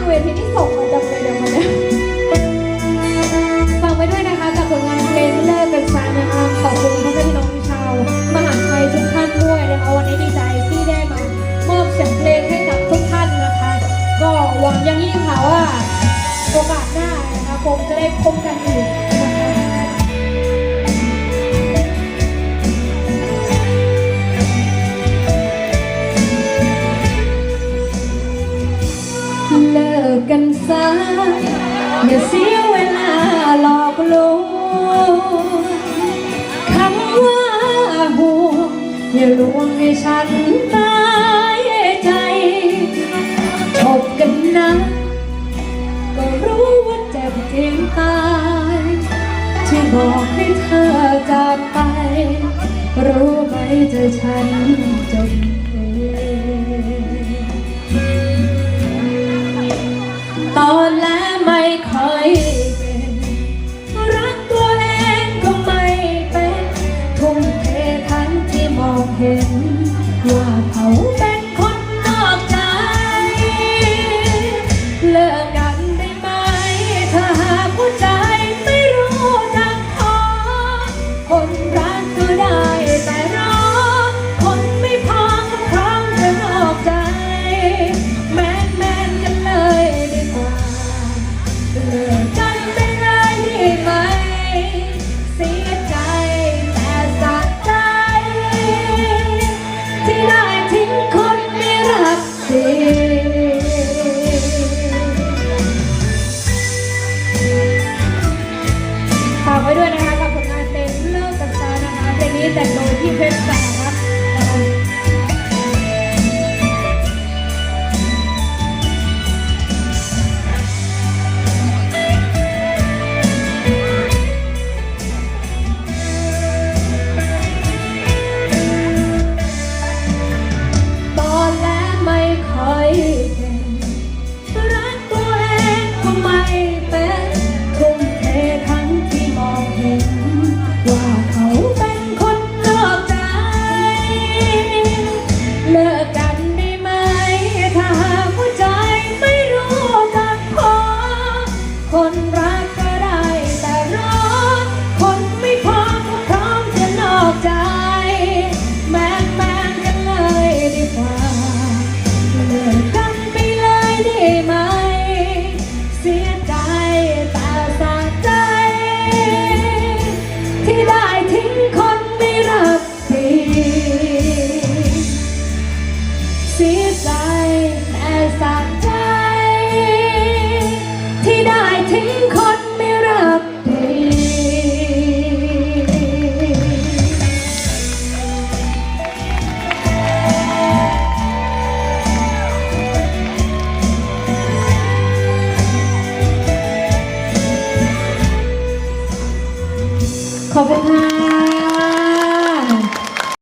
างเวทีที่ส่งมาจังเลยเดี๋ยวมันเนี่ยฝากไว้ด้วยนะคะกับผลงานเพลงเลิกกันซะนะคะขอบคุณพ่อแม่พี่น้องชาว มหาชัยทุกท่านด้วยนะคะวันนี้ดีใจที่ได้มามอบเสียงเพลงให้กับทุกท่านนะคะ ก็หวังอยังยิ่งค่ะว่าโอกาสหน้านะคะคงจะได้พบกันอีก ซะอย่าเสียเวลาหลอกลวงคำว่าห่วงอย่าลวงให้ฉันตายใจชบกันนะก็รู้ว่าเจ็บจริงตายที่บอกให้เธอจากไป รู้ไหมเธอฉันจน นว่าเขาเป็นคนนอกใจ เลิกกันได้ไหม ถ้าหากหัวใจไม่รู้จักพอคนรักก็ได้ ขอบคุณค่ะ